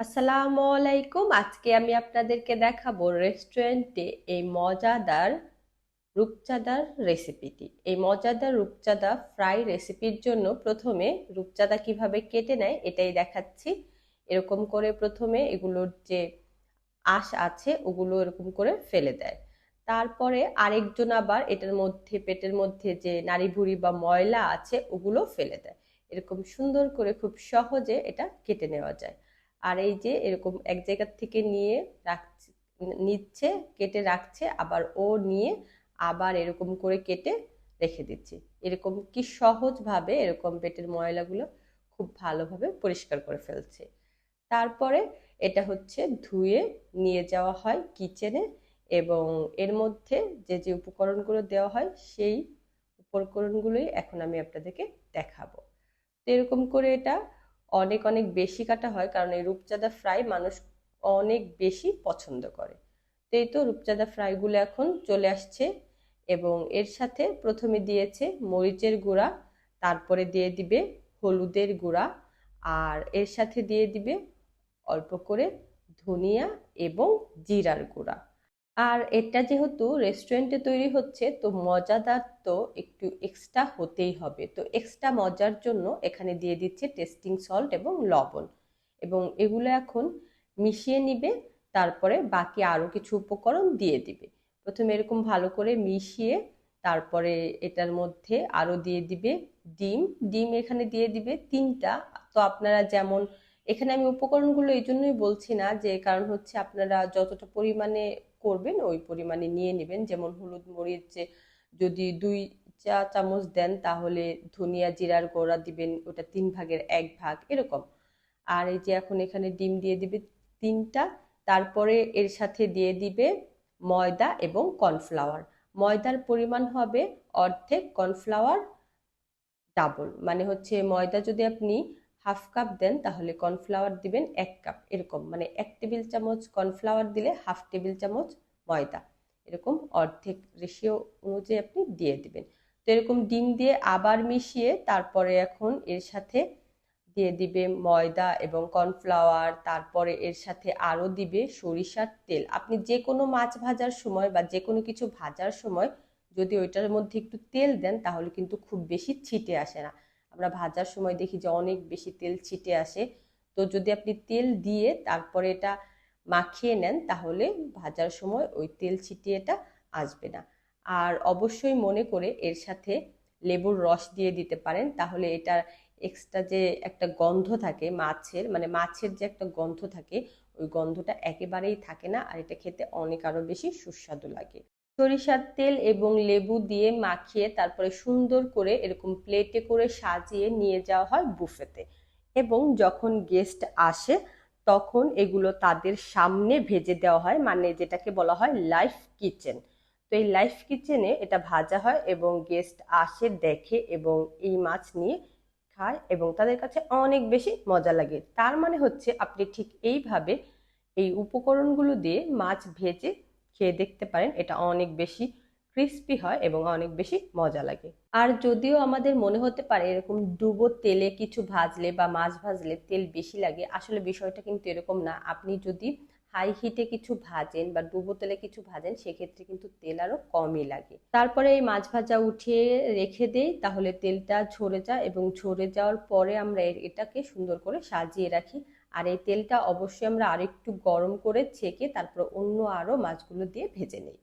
আসসালামু আলাইকুম। আজকে আমি আপনাদেরকে দেখাবো রেস্টুরেন্টে এই মজাদার রূপচাঁদার রেসিপিটি এই মজাদার রূপচাঁদা ফ্রাই রেসিপির জন্য প্রথমে রূপচাঁদা কীভাবে কেটে নেয় এটাই দেখাচ্ছি। এরকম করে প্রথমে এগুলোর যে আঁশ আছে, ওগুলো এরকম করে ফেলে দেয়। তারপরে আরেকজন আবার এটার মধ্যে, পেটের মধ্যে যে নাড়ি ভুড়ি বা ময়লা আছে, ওগুলো ফেলে দেয়। এরকম সুন্দর করে খুব সহজে এটা কেটে নেওয়া যায়। আর এই যে এরকম এক জায়গার থেকে নিয়ে রাখছে, নিচ্ছে, কেটে রাখছে, আবার ও নিয়ে আবার এরকম করে কেটে রেখে দিচ্ছে। এরকম কি সহজভাবে এরকম পেটের ময়লাগুলো খুব ভালোভাবে পরিষ্কার করে ফেলছে? তারপরে এটা হচ্ছে ধুয়ে নিয়ে যাওয়া হয় কিচেনে এবং এর মধ্যে যে যে উপকরণগুলো দেওয়া হয় সেই উপকরণগুলোই এখন আমি আপনাদেরকে দেখাবো। তো এরকম করে এটা অনেক অনেক বেশি কাটা হয়, কারণ এই রূপচাঁদা ফ্রাই মানুষ অনেক বেশি পছন্দ করে। তো এই তো রূপচাঁদা ফ্রাইগুলো এখন চলে আসছে এবং এর সাথে প্রথমে দিয়েছে মরিচের গুঁড়া, তারপরে দিয়ে দিবে হলুদের গুঁড়া, আর এর সাথে দিয়ে দিবে অল্প করে ধনিয়া এবং জিরার গুঁড়া। আর এটা যেহেতু রেস্টুরেন্টে তৈরি হচ্ছে, তো মজাদার তো একটু এক্সট্রা হতেই হবে। তো এক্সট্রা মজার জন্য এখানে দিয়ে দিচ্ছে টেস্টিং সল্ট এবং লবণ। এবং এগুলো এখন মিশিয়ে নিবে, তারপরে বাকি আরও কিছু উপকরণ দিয়ে দিবে। প্রথমে এরকম ভালো করে মিশিয়ে তারপরে এটার মধ্যে আরও দিয়ে দিবে ডিম। ডিম এখানে দিয়ে দিবে তিনটা। তো আপনারা যেমন এখানে আমি উপকরণগুলো এই জন্যই বলছি না যে কারণ হচ্ছে আপনারা যতটা পরিমাণে করবেন, ওই পরিমাণে নিয়ে নেবেন। যেমন হলুদ মরিচ যদি দুই চা চামচ দেন তাহলে ধনিয়া জিরার গোড়া দিবেন, ওটা তিন ভাগের এক ভাগ, এরকম। আর এই যে এখন এখানে ডিম দিয়ে দিবে তিনটা, তারপরে এর সাথে দিয়ে দিবে ময়দা এবং কর্নফ্লাওয়ার। ময়দার পরিমাণ হবে অর্ধেক, কর্নফ্লাওয়ার ডাবল। মানে হচ্ছে ময়দা যদি আপনি হাফ কাপ দেন, তাহলে কর্নফ্লাওয়ার দিবেন এক কাপ। এরকম মানে এক টেবিল চামচ কর্নফ্লাওয়ার দিলে হাফ টেবিল চামচ ময়দা। এরকম অর্ধেক রেশিও অনুযায়ী আপনি দিয়ে দিবেন। তো এরকম ডিম দিয়ে আবার মিশিয়ে তারপরে এখন এর সাথে দিয়ে দিবে ময়দা এবং কর্নফ্লাওয়ার, তারপরে এর সাথে আরও দিবে সরিষার তেল। আপনি যে কোনো মাছ ভাজার সময় বা যে কোনো কিছু ভাজার সময় যদি ওইটার মধ্যে একটু তেল দেন, তাহলে কিন্তু খুব বেশি ছিটে আসে না। আমরা ভাজার সময় দেখি যে অনেক বেশি তেল ছিটে আসে। তো যদি আপনি তেল দিয়ে তারপরে এটা মাখিয়ে নেন, তাহলে ভাজার সময় ওই তেল ছিটিয়েটা আসবে না। আর অবশ্যই মনে করে এর সাথে লেবুর রস দিয়ে দিতে পারেন, তাহলে এটার এক্সট্রা যে একটা গন্ধ থাকে মাছের মানে মাছের যে একটা গন্ধ থাকে, ওই গন্ধটা একেবারেই থাকে না, আর এটা খেতে অনেক আরও বেশি সুস্বাদু লাগে। সরিষার তেল এবং লেবু দিয়ে মাখিয়ে তারপরে সুন্দর করে এরকম প্লেটে করে সাজিয়ে নিয়ে যাওয়া হয় বুফেতে। এবং যখন গেস্ট আসে, তখন এগুলো তাদের সামনে ভেজে দেওয়া হয় মানে যেটাকে বলা হয় লাইফ কিচেন তো এই লাইফ কিচেনে এটা ভাজা হয় এবং গেস্ট আসে, দেখে এবং এই মাছ নিয়ে খায় এবং তাদের কাছে অনেক বেশি মজা লাগে। তার মানে হচ্ছে আপনি ঠিক এইভাবে এই উপকরণগুলো দিয়ে মাছ ভেজে খেয়ে দেখতে পারেন, এটা অনেক বেশি ক্রিস্পি হয় এবং অনেক বেশি মজা লাগে। আর যদিও আমাদের মনে হতে পারে এরকম ডুবো তেলে কিছু ভাজলে বা মাছ ভাজলে তেল বেশি লাগে, আসলে বিষয়টা কিন্তু এরকম না। আপনি যদি হাই হিটে কিছু ভাজেন বা ডুবো তেলে কিছু ভাজেন, সেক্ষেত্রে কিন্তু তেল আরও কমই লাগে। তারপরে এই মাছ ভাজা উঠিয়ে রেখে দেই, তাহলে তেলটা ঝরে যায় এবং ঝরে যাওয়ার পরে আমরা এটাকে সুন্দর করে সাজিয়ে রাখি। আর এই তেলটা অবশ্যই আমরা আরেকটু গরম করে ছেঁকে তারপর অন্য আরও মাছগুলো দিয়ে ভেজে নিই।